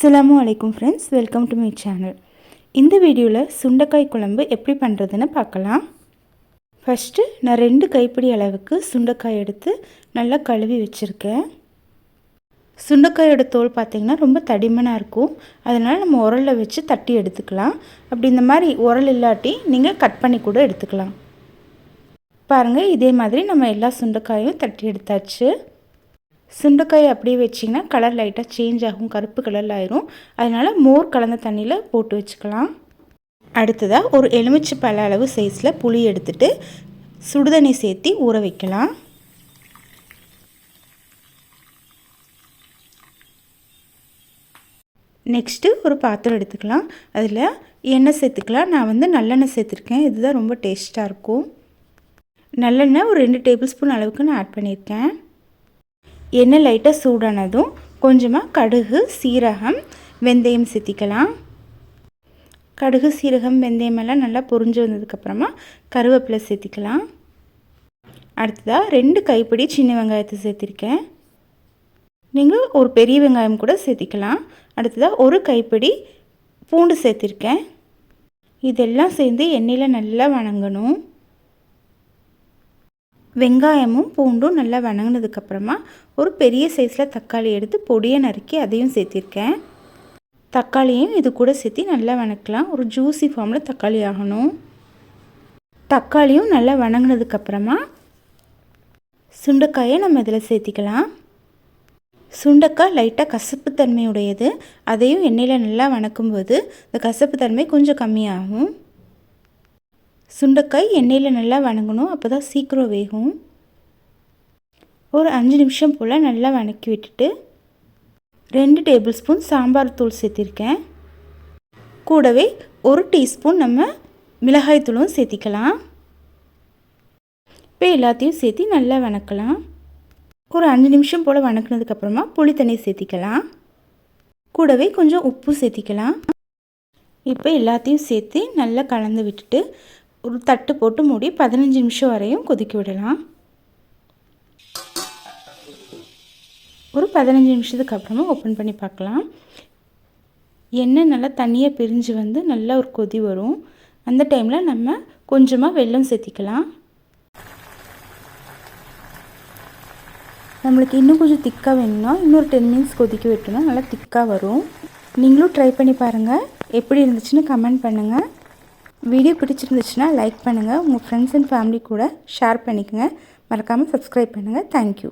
அஸ்ஸலாமு அலைக்கும் friends welcome to my channel இந்த வீடியோவில் சுண்டைக்காய் குழம்பு எப்படி பண்ணுறதுன்னு பார்க்கலாம். ஃபஸ்ட்டு நான் ரெண்டு கைப்பிடி அளவுக்கு சுண்டைக்காய் எடுத்து நல்லா கழுவி வச்சுருக்கேன். சுண்டைக்காயோட தோல் பார்த்திங்கன்னா ரொம்ப தடிமனாக இருக்கும். அதனால் நம்ம உரலில் வச்சு தட்டி எடுத்துக்கலாம். அப்படி இந்த மாதிரி உரல் இல்லாட்டி நீங்கள் கட் பண்ணி கூட எடுத்துக்கலாம். பாருங்கள் இதே மாதிரி நம்ம எல்லா சுண்டைக்காயும் தட்டி எடுத்தாச்சு. சுண்டைக்காய் அப்படியே வச்சிங்கன்னா கலர் லைட்டாக சேஞ்ச் ஆகும் கருப்பு கலரில் ஆயிரும். அதனால் மோர் கலந்த தண்ணியில் போட்டு வச்சுக்கலாம். அடுத்ததாக ஒரு எலுமிச்சை பல அளவு சைஸில் புளி எடுத்துட்டு சுடுதண்ணி சேர்த்தி ஊற வைக்கலாம். நெக்ஸ்ட்டு ஒரு பாத்திரம் எடுத்துக்கலாம். அதில் எண்ணெய் சேர்த்துக்கலாம். நான் வந்து நல்லெண்ணெய் சேர்த்துருக்கேன். இதுதான் ரொம்ப டேஸ்ட்டாக இருக்கும். நல்லெண்ணெய் ஒரு ரெண்டு டேபிள் ஸ்பூன் அளவுக்கு நான் ஆட் பண்ணியிருக்கேன். எண்ணெய் லைட்டாக சூடானதும் கொஞ்சமாக கடுகு சீரகம் வெந்தயம் சேர்த்திக்கலாம் கடுகு சீரகம் வெந்தயமெல்லாம் நல்லா பொரிஞ்சு வந்ததுக்கப்புறமா கருவேப்பிலை சேர்த்திக்கலாம். அடுத்ததாக ரெண்டு கைப்பிடி சின்ன வெங்காயத்தை சேர்த்திருக்கேன். நீங்கள் ஒரு பெரிய வெங்காயம் கூட சேர்த்திக்கலாம். அடுத்ததாக ஒரு கைப்பிடி பூண்டு சேர்த்திருக்கேன். இதெல்லாம் சேர்ந்து எண்ணெயில் நல்லா வணங்கணும். வெங்காயமும் பூண்டும் நல்லா வணங்கினதுக்கப்புறமா ஒரு பெரிய சைஸில் தக்காளி எடுத்து பொடியை நறுக்கி அதையும் சேர்த்திருக்கேன். தக்காளியும் இது கூட சேர்த்து நல்லா வணக்கலாம். ஒரு ஜூஸி ஃபார்மில் தக்காளி ஆகணும். தக்காளியும் நல்லா வணங்கினதுக்கப்புறமா சுண்டைக்காயை நம்ம இதில் சேர்த்திக்கலாம். சுண்டைக்காய் லைட்டாக கசப்பு தன்மையுடையது. அதையும் எண்ணெயில் நல்லா வணக்கும்போது இந்த கசப்பு தன்மை கொஞ்சம் கம்மியாகும். சுண்டைக்காய் எண்ணெயில் நல்லா வணங்கணும். அப்போ தான் சீக்கிரம் வேகும். ஒரு அஞ்சு நிமிஷம் போல் நல்லா வணக்கி விட்டுட்டு ரெண்டு டேபிள் ஸ்பூன் சாம்பார் தூள் சேர்த்திருக்கேன். கூடவே ஒரு டீஸ்பூன் நம்ம மிளகாய் தூளும் சேர்த்திக்கலாம். இப்போ எல்லாத்தையும் சேர்த்து நல்லா வணக்கலாம். ஒரு அஞ்சு நிமிஷம் போல் வணக்கினதுக்கப்புறமா புளி தண்ணி சேர்த்திக்கலாம். கூடவே கொஞ்சம் உப்பு சேர்த்திக்கலாம். இப்போ எல்லாத்தையும் சேர்த்து நல்லா கலந்து விட்டுட்டு ஒரு தட்டு போட்டு மூடி பதினஞ்சு நிமிஷம் வரையும் கொதிக்க விடலாம். ஒரு பதினஞ்சு நிமிஷத்துக்கு அப்புறமா ஓப்பன் பண்ணி பார்க்கலாம். எண்ணெய் நல்லா தண்ணியாக பிரிஞ்சு வந்து நல்லா ஒரு கொதி வரும். அந்த டைமில் நம்ம கொஞ்சமாக வெல்லம் சேர்த்திக்கலாம். நம்மளுக்கு இன்னும் கொஞ்சம் திக்காக வேணும்னா இன்னொரு டென் மினிட்ஸ் கொதிக்க விட்டோம்னா நல்லா திக்காக வரும். நீங்களும் ட்ரை பண்ணி பாருங்கள் எப்படி இருந்துச்சுன்னு கமெண்ட் பண்ணுங்கள் வீடியோ பிடிச்சிருந்துச்சுன்னா லைக் பண்ணுங்கள் உங்கள் ஃப்ரெண்ட்ஸ் அண்ட் ஃபேமிலி கூட ஷேர் பண்ணிக்கோங்க. மறக்காமல் சப்ஸ்கிரைப் பண்ணுங்கள் தேங்க்யூ